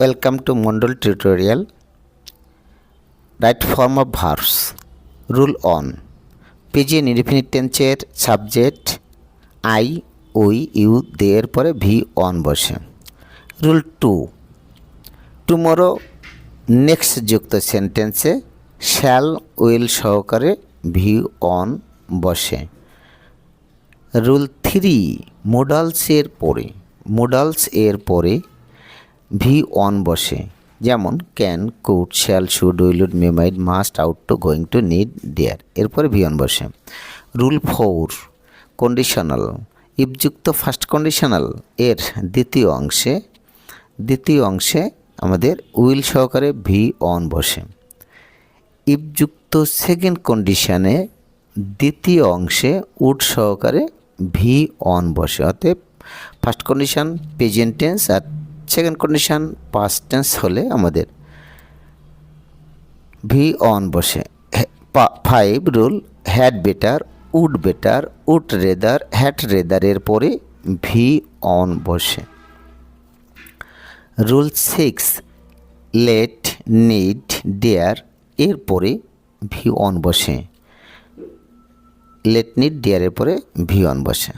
Welcome to Mondal tutorial. Right form of verbs. Rule on. Present indefinite টেন্সের subject I we you দের পরে V on বসে rule two tomorrow next যুক্ত সেন্টেন্সে shall will সহকারে V on বসে rule three modals এর পরে মোডালস এর পরে ভি অন বসে। যেমন can could shall should will would may might must ought to going to need dare এরপরে ভি অন বসে। রুল ফোর কন্ডিশনাল ইফযুক্ত ফার্স্ট কন্ডিশনাল এর দ্বিতীয় অংশে দ্বিতীয় অংশে আমাদের উইল সহকারে ভি অন বসে। ইফযুক্ত সেকেন্ড কন্ডিশনে দ্বিতীয় অংশে উড সহকারে ভি অন বসে। অতএব ফার্স্ট কন্ডিশন প্রেজেন্ট টেন্স আর সেকেন্ড কন্ডিশন পাস্ট টেন্স হলে আমাদের ভি অন বসে। Five rule had better would better would rather had রেদারের পরে ভি অন বসে। Rule six let need dare এর পরে ভি অন বসে। লেট নিড ডেয়ারের পরে ভি অন বসে।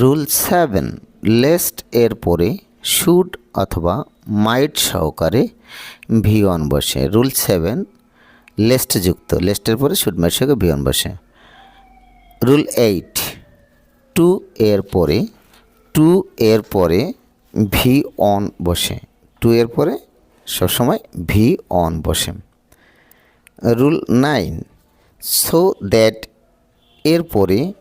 রুল সেভেন লেস্ট এর পরে শুড অথবা মাইট সহকারে ভি অন বসে। রুল সেভেন, লেস্ট যুক্ত। লেস্টের পরে শুড মাইট সহকারে ভি অন বসে। রুল এইট, টু এর পরে, টু এর পরে ভি অন বসে। টু এর পরে সবসময় ভি অন বসে। রুল নাইন, সো দ্যাট এর পরে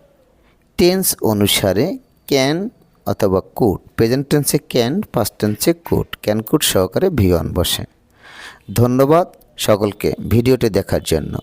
টেন্স অনুসারে ক্যান অথবা কুড। প্রেজেন্ট টেন্সে ক্যান পাস্ট টেন্সে কুড ক্যান কুড সহকারে ভিওয়ান বসে। ধন্যবাদ সকলকে ভিডিওটি দেখার জন্য।